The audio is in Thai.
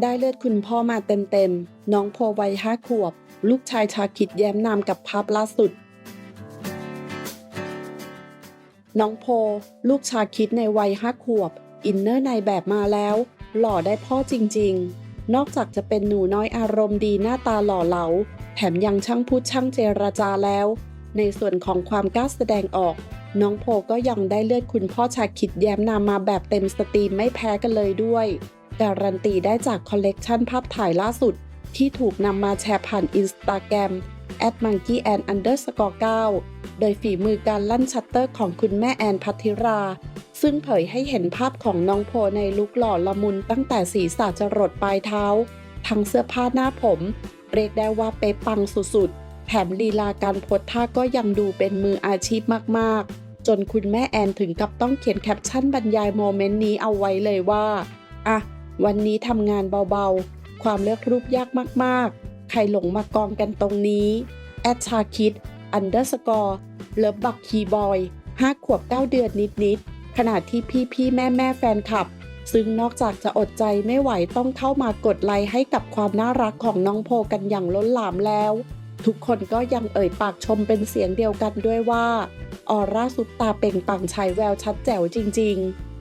ได้เลือดคุณพ่อมาเต็มๆ น้องโพวัยห้าขวบ ลูกชายชาคิดแย้มนามกับภาพล่าสุด น้องโพ ลูกชาคิดในวัยห้าขวบ อินเนอร์ในแบบมาแล้ว หล่อได้พ่อจริงๆ นอกจากจะเป็นหนูน้อยอารมณ์ดีหน้าตาหล่อเหลา แถมยังช่างพูดช่างเจรจาแล้ว ในส่วนของความกล้าแสดงออก น้องโพก็ยังได้เลือดคุณพ่อชาคิดแย้มนามมาแบบเต็มสตรีมไม่แพ้กันเลยด้วย การันตีได้จากคอลเลกชันภาพถ่ายล่าสุด ที่ถูกนำมาแชร์ผ่านอินสตาแกรม at monkey and underscore 9โดยฝีมือการลั่นชัตเตอร์ของคุณแม่แอนพัทธิรา ซึ่งเผยให้เห็นภาพของน้องโพในลุคหล่อละมุนตั้งแต่ศีรษะจรดปลายเท้า ทั้งเสื้อผ้าหน้าผม เรียกได้ว่าเป๊ะปังสุดๆ แถมลีลาการโพสท่าก็ยังดูเป็นมืออาชีพมากๆ จนคุณแม่แอนถึงกับต้องเขียนแคปชั่นบรรยายโมเมนต์นี้เอาไว้เลยว่าอะวันนี้ทำงานเบาๆ ความเลือกรูปยากมากๆ ใครหลงมากองกันตรงนี้แอดชาคิดอันเดอร์สกอร์เลิฟบักคีบอยห้าขวบ 9 เดือนนิดๆ ขณะที่พี่ๆ แม่ๆ แฟนคลับ ซึ่งนอกจากจะอดใจไม่ไหวต้องเข้ามากดไลค์ให้กับความน่ารักของน้องโพกันอย่างล้นหลามแล้ว ทุกคนก็ยังเอ่ยปากชมเป็นเสียงเดียวกันด้วยว่า ออร่าซุปตาเป่งปังฉายแววชัดแจ๋วจริง ๆ